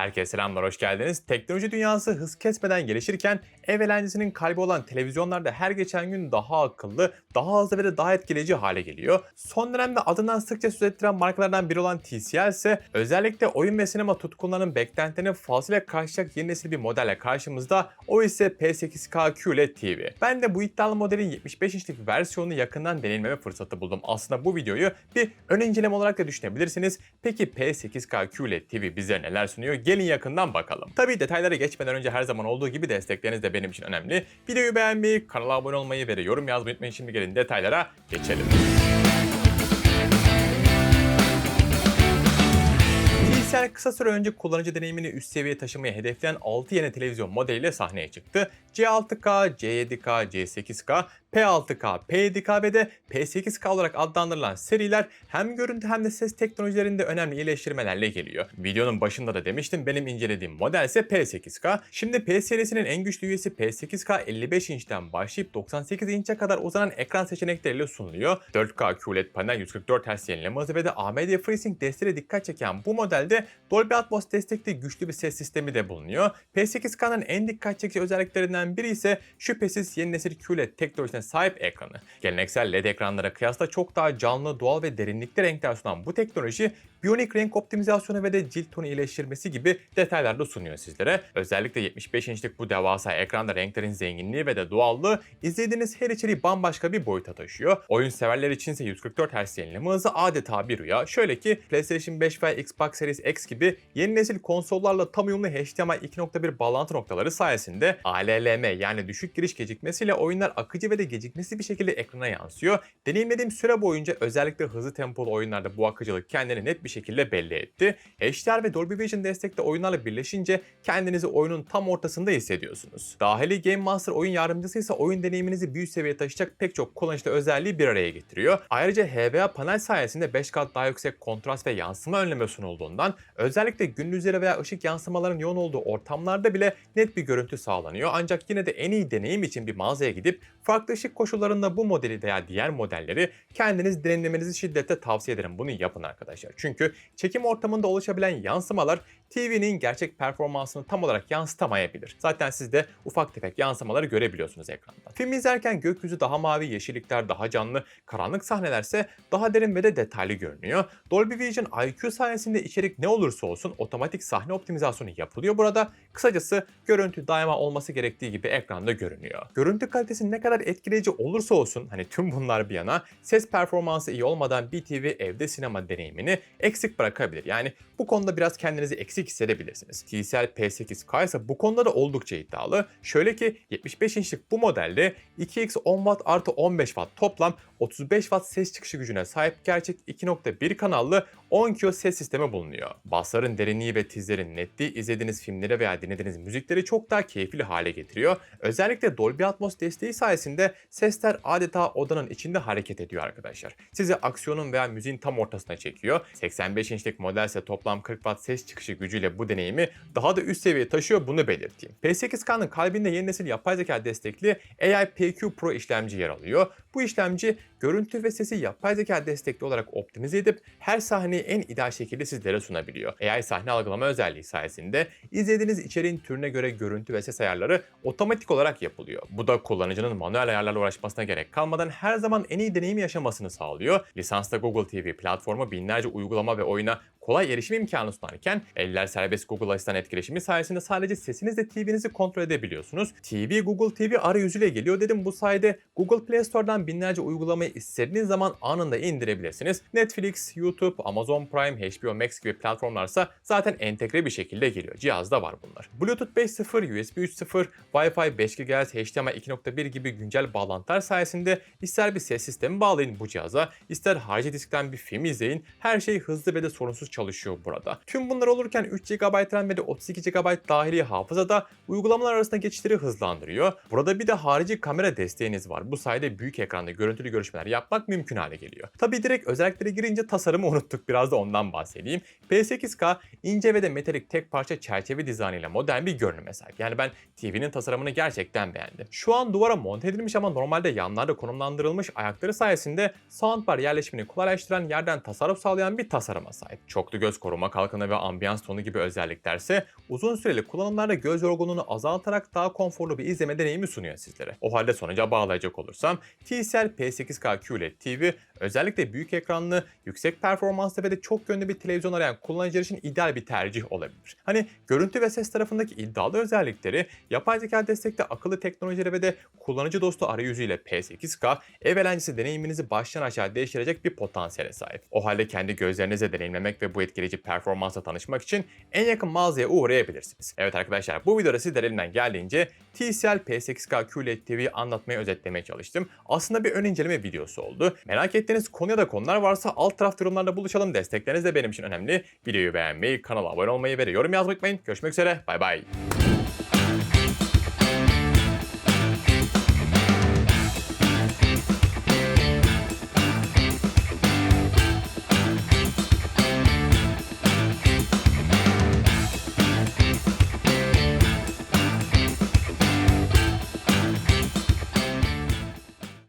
Herkese selamlar, hoş geldiniz. Teknoloji dünyası hız kesmeden gelişirken ev eğlencesinin kalbi olan televizyonlarda her geçen gün daha akıllı, daha hızlı ve daha etkileyici hale geliyor. Son dönemde adından sıkça söz ettiren markalardan biri olan TCL ise özellikle oyun ve sinema tutkunlarının beklentilerini fazlasıyla karşılayacak yeni nesil bir modelle karşımızda. O ise P8K QLED TV. Ben de bu iddialı modelin 75 inçlik versiyonunu yakından deneyimleme fırsatı buldum. Aslında bu videoyu bir ön inceleme olarak da düşünebilirsiniz. Peki P8K QLED TV bize neler sunuyor? Gelin yakından bakalım. Tabii detaylara geçmeden önce her zaman olduğu gibi destekleriniz de benim için önemli. Videoyu beğenmeyi, kanala abone olmayı ve yorum yazmayı unutmayın. Şimdi gelin detaylara geçelim. TCL kısa süre önce kullanıcı deneyimini üst seviyeye taşımayı hedefleyen 6 yeni televizyon modeliyle sahneye çıktı. C6K, C7K, C8K, P6K, P7K ve de P8K olarak adlandırılan seriler hem görüntü hem de ses teknolojilerinde önemli iyileştirmelerle geliyor. Videonun başında da demiştim benim incelediğim model ise P8K. Şimdi P serisinin en güçlü üyesi P8K 55 inçten başlayıp 98 inçe kadar uzanan ekran seçenekleriyle sunuluyor. 4K QLED panel 144 Hz yenileme hızı ve de AMD FreeSync desteğiyle dikkat çeken bu modelde Dolby Atmos destekli güçlü bir ses sistemi de bulunuyor. P8K'nın en dikkat çekici özelliklerinden biri ise şüphesiz yeni nesil QLED teknolojisine sahip ekranı. Geleneksel LED ekranlara kıyasla çok daha canlı, doğal ve derinlikli renkler sunan bu teknoloji Bionic renk optimizasyonu ve de cilt tonu iyileştirmesi gibi detaylar da sunuyor sizlere. Özellikle 75 inçlik bu devasa ekranda renklerin zenginliği ve de doğallığı izlediğiniz her içeriği bambaşka bir boyuta taşıyor. Oyun severler içinse 144 Hz yenileme hızı adeta bir rüya. Şöyle ki PlayStation 5 ve Xbox Series X gibi yeni nesil konsollarla tam uyumlu HDMI 2.1 bağlantı noktaları sayesinde ALLM yani düşük giriş gecikmesiyle oyunlar akıcı ve de gecikmesi bir şekilde ekrana yansıyor. Deneyimlediğim süre boyunca özellikle hızlı tempolu oyunlarda bu akıcılık kendini net bir şekilde belli etti. HDR ve Dolby Vision destekli oyunlarla birleşince kendinizi oyunun tam ortasında hissediyorsunuz. Dahili Game Master oyun yardımcısı ise oyun deneyiminizi büyük seviyeye taşıyacak pek çok kullanışlı özelliği bir araya getiriyor. Ayrıca HVA panel sayesinde 5 kat daha yüksek kontrast ve yansıma önleme sunulduğundan özellikle gündüzleri veya ışık yansımaların yoğun olduğu ortamlarda bile net bir görüntü sağlanıyor. Ancak yine de en iyi deneyim için bir mağazaya gidip farklı ışık koşullarında bu modeli veya diğer modelleri kendiniz deneyimlemenizi şiddetle tavsiye ederim. Bunu yapın arkadaşlar. Çünkü çekim ortamında oluşabilen yansımalar TV'nin gerçek performansını tam olarak yansıtamayabilir. Zaten siz de ufak tefek yansımaları görebiliyorsunuz ekranda. Film izlerken gökyüzü daha mavi, yeşillikler daha canlı, karanlık sahnelerse daha derin ve de detaylı görünüyor. Dolby Vision IQ sayesinde içerik ne olursa olsun otomatik sahne optimizasyonu yapılıyor burada. Kısacası görüntü daima olması gerektiği gibi ekranda görünüyor. Görüntü kalitesi ne kadar etkileyici olursa olsun hani tüm bunlar bir yana ses performansı iyi olmadan bir TV evde sinema deneyimini eksik bırakabilir. Yani bu konuda biraz kendinizi eksik hissedebilirsiniz. TCL P8K ise bu konuda da oldukça iddialı. Şöyle ki 75 inçlik bu modelde 2x 10 Watt artı 15 Watt toplam 35 Watt ses çıkışı gücüne sahip gerçek 2.1 kanallı 10 kilo ses sistemi bulunuyor. Bassların derinliği ve tizlerin netliği izlediğiniz filmleri veya dinlediğiniz müzikleri çok daha keyifli hale getiriyor. Özellikle Dolby Atmos desteği sayesinde sesler adeta odanın içinde hareket ediyor arkadaşlar. Sizi aksiyonun veya müziğin tam ortasına çekiyor. 85 inçlik model ise toplam 40 Watt ses çıkışı gücüyle bu deneyimi daha da üst seviyeye taşıyor bunu belirteyim. P8K'nın kalbinde yeni nesil yapay zeka destekli AI PQ Pro işlemci yer alıyor. Bu işlemci görüntü ve sesi yapay zeka destekli olarak optimize edip her sahneyi en ideal şekilde sizlere sunabiliyor. AI sahne algılama özelliği sayesinde izlediğiniz içeriğin türüne göre görüntü ve ses ayarları otomatik olarak yapılıyor. Bu da kullanıcının manuel ayarlarla uğraşmasına gerek kalmadan her zaman en iyi deneyimi yaşamasını sağlıyor. Lisanslı Google TV platformu binlerce uygulama ve oyuna kolay erişim imkanı sunarken eller serbest Google Asistan etkileşimi sayesinde sadece sesinizle TV'nizi kontrol edebiliyorsunuz. TV Google TV arayüzüyle geliyor dedim. Bu sayede Google Play Store'dan binlerce uygulamayı istediğiniz zaman anında indirebilirsiniz. Netflix, YouTube, Amazon Prime, HBO Max gibi platformlarsa zaten entegre bir şekilde geliyor. Cihazda var bunlar. Bluetooth 5.0, USB 3.0, Wi-Fi 5 GHz, HDMI 2.1 gibi güncel bağlantılar sayesinde ister bir ses sistemi bağlayın bu cihaza, ister harici diskten bir film izleyin. Her şey hızlı ve de sorunsuz çalışıyor burada. Tüm bunlar olurken 3 GB RAM ve de 32 GB dahili hafıza da uygulamalar arasında geçişleri hızlandırıyor. Burada bir de harici kamera desteğiniz var. Bu sayede büyük ekran ekranlı görüntülü görüşmeler yapmak mümkün hale geliyor. Tabi direkt özelliklere girince tasarımı unuttuk. Biraz da ondan bahsedeyim. P8K ince ve de metalik tek parça çerçeve dizaynıyla modern bir görünüme sahip. Yani ben TV'nin tasarımını gerçekten beğendim. Şu an duvara monte edilmiş ama normalde yanlarda konumlandırılmış ayakları sayesinde soundbar yerleşimini kolaylaştıran yerden tasarruf sağlayan bir tasarıma sahip. Çoklu göz koruma, kalkınma ve ambiyans tonu gibi özelliklerse uzun süreli kullanımlarda göz yorgunluğunu azaltarak daha konforlu bir izleme deneyimi sunuyor sizlere. O halde sonuca bağlayacak olursam TCL P8K QLED TV özellikle büyük ekranlı, yüksek performanslı ve de çok yönlü bir televizyon arayan kullanıcılar için ideal bir tercih olabilir. Hani görüntü ve ses tarafındaki iddialı özellikleri, yapay zeka destekli akıllı teknolojileri ve de kullanıcı dostu arayüzüyle P8K ev eğlencesi deneyiminizi baştan aşağı değiştirecek bir potansiyele sahip. O halde kendi gözlerinize deneyimlemek ve bu etkileyici performansla tanışmak için en yakın mağazaya uğrayabilirsiniz. Evet arkadaşlar bu videoda sizler elimden geldiğince TCL P8K QLED TV'yi anlatmayı özetlemeye çalıştım. Aslında bir ön inceleme videosu oldu. Merak ettiğiniz konu ya da konular varsa alt tarafta yorumlarda buluşalım. Destekleriniz de benim için önemli. Videoyu beğenmeyi, kanala abone olmayı ve yorum yazmayı unutmayın. Görüşmek üzere. Bay bay.